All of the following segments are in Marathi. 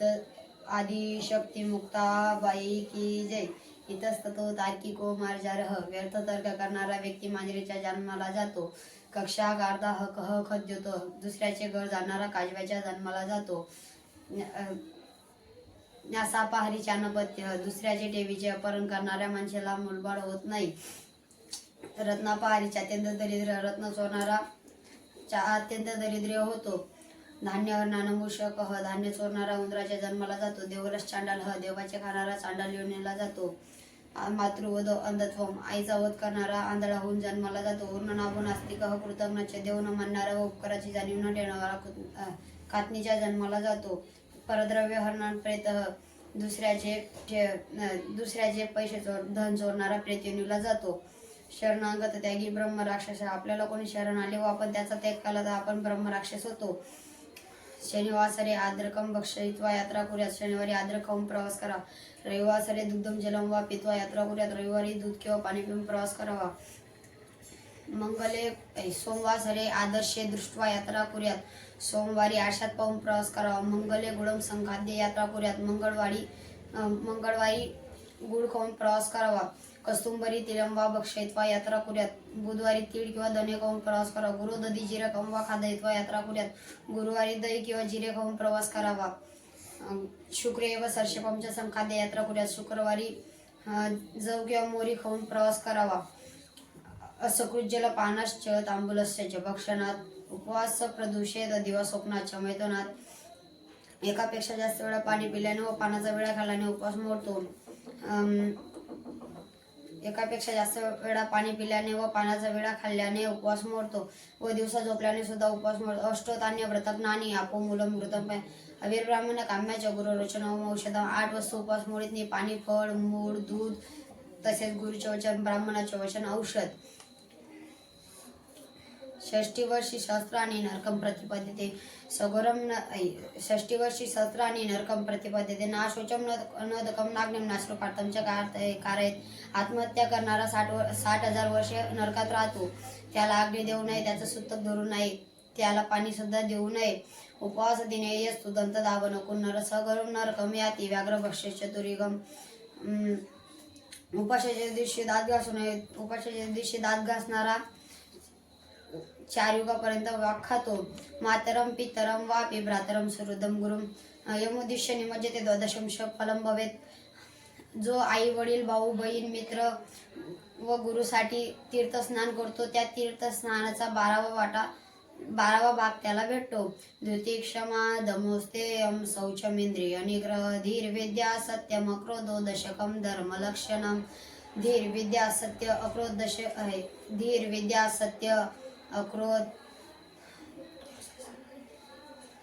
इत आदि शक्ती मुक्ताबाई की जय। इतस्ततो तार्किको मार्जारह व्यर्थ तर्क करणारा व्यक्ती मांजरीच्या जन्माला जातो। कक्षा गारदा ह कह देतो दुसऱ्याचे घर जाणारा काजव्याच्या जन्माला जातो। न्यासापहारीच्या नपत्य दुसऱ्याचे देवीचे अपहरण करणाऱ्या माणसाला मुलबाड होत नाही। रत्नापहारीच्या अत्यंत दरिद्र रत्न सोनारा चा अत्यंत दरिद्र होतो। धान्यावर नानमूषक ह धान्य चोरणारा उंदराच्या जन्माला जातो. देवरस चांडाल ह देवाचे खाणारा चांडाल योनीला जातो. मातृवध अंधत्वम आईचा वध करणारा आंधळा होऊन जन्माला जातो. उर्ण नाभून आस्तिक ह कृतज्ञ देव न मानणारा व उपकाराची जाणीव न ठेवणारा कृत- कातनीच्या जन्माला जातो. परद्रव्य हरणान प्रेत दुसऱ्याचे ठे- दुसऱ्याचे पैसे चोर धन चोरणारा प्रेतयुनीला जातो. शरणागत त्यागी ब्रह्म राक्षस आपल्याला कोणी शरण आले व आपण त्याचा त्याग केला तर आपण ब्रह्म राक्षस होतो. शनिवासरे आद्रकम भक्षयित्वा यात्रा कुर्यात शनिवारी आद्रक खाऊन प्रवास करा। रविवासरे दुग्धम जलम वा पित्वा यात्रा कुर्यात रविवारी दूध किंवा पाणी पिऊन प्रवास करावा। मंगले सोमवासरे आदर्शे दृष्ट्वा यात्रा कुर्यात सोमवारी आशात पाहून प्रवास करावा। मंगले गुडम संखाद्य यात्रा कुर्यात मंगळवारी मंगळवारी गुळ खाऊन प्रवास करावा. कस्तुंबरी तिरंबा बक्षयित्वा यात्रा कुर्यात. बुधवारी तीळ किंवा दणे खाऊन प्रवास करावा. गुरु दधी जिरे खाऊन वा खादयत्वा यात्रा कुर्यात. गुरुवारी दही किंवा जिरे खाऊन प्रवास करावा. शुक्र शुक्रे व सर्षपमच्या संखाद्य यात्रा कुर्यात. शुक्रवारी जव किंवा मोरी खाऊन प्रवास करावा. असकृज्यला पानाश्च तांबूलस्य भक्षणात. उपवास प्रदूषित दिवा स्वप्नाच्या मैदानात. एकापेक्षा जास्त वेळा पाणी पिल्याने व पानाचा वेळा खाल्ल्याने उपवास मोडतो. एकापेक्षा जास्त वेळा पाणी पिल्याने व पाण्याचा वेळा खाल्ल्याने उपवास मोडतो व दिवसा झोपल्याने सुद्धा उपवास मोडतो. अष्टोतान्य व्रतज्ञानी आपो मुलं मृतम अवीर ब्राह्मण काम्याच्या गुरुरोचन औषध. आठ वस्तू उपवास मोडीतनी पाणी फळ मूळ दूध तसेच गुरुचे वचन ब्राह्मणाचे वचन औषध. षष्टी वर्षी आणि नरकम प्रतिपद्यते. सगोरम न ऐ, षष्टी वर्षी सहस्राणी नरकम प्रतिपद्यते. नाशोचम न नदकम नाग्निम नाश्रुपार्थम च कारयत. आत्महत्या करणारा साठ वर साठ हजार वर्षे नरकात राहतो. त्याला अग्नी देऊ नये त्याचं सुतक धरू नये. त्याला पाणी सुद्धा देऊ नये. उपवास दिने यस्तु दंत दाब नको. नर सगरम नरकम याती व्याघ्र भक्ष्य चतुरिगम उपाशाच्या दिवशी दात घासू नये. उपाशाच्या दिवशी दात घासणारा चार युगापर्यंत वाघ खातो मातरम पितरम वापी भ्रातरम सुहृदम गुरुम. यमुदिश्य निमज्जते द्वादशंश फलम भवेत. जो आई वडील भाऊ बहीण मित्र व गुरुसाठी तीर्थस्नान करतो त्या तीर्थस्नानाचा बारावा वाटा बारावा भाग त्याला भेटतो. द्वितीय क्षमा दमोस्तेयम शौचमेंद्रिय निग्रह धीर विद्या सत्यम अक्रोधो दशकम धर्म लक्षणम. धीर विद्या सत्य अक्रोध दश आहे धीर विद्या सत्य अक्रोध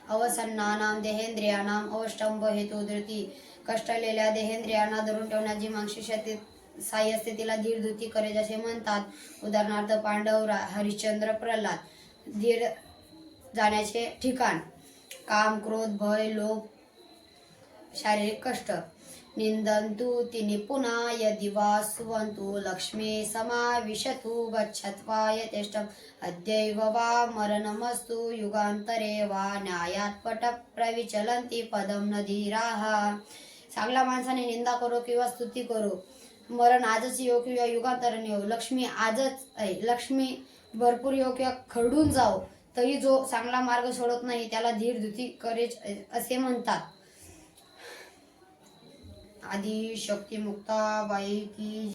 अवसन्नानाम देहेंद्रियानाम अवष्टंभ हेतु धृती कष्टलेल्या देहेंद्रियांना धरून ठेवण्याची मानसिक शक्ती साह्य स्थितीला धीर धृती करे जसे म्हणतात. उदाहरणार्थ पांडव रा- हरिश्चंद्र प्रल्हाद. धीर जाण्याचे ठिकाण काम क्रोध भय लोभ शारीरिक कष्ट. निन्दन्तु ति निपुणाय दिवा सुवन्तु लक्ष्मी समाविशतु गच्छत्वाय तिष्ठम् अद्यैव वा मरणमस्तु युगान्तरे वा न्यायात पट प्रविचलन्ति पदम न धीराः। चांगल्या माणसाने निंदा करो किंवा स्तुती करो। मरण आजच येऊ किंवा युगांतरण येऊ लक्ष्मी आजच आहे लक्ष्मी भरपूर येऊ किंवा खडून जाओ तरी जो चांगला मार्ग सोडत नाही त्याला धीर धुती करेच असे म्हणतात. आदि शक्ती मुक्ताबाई की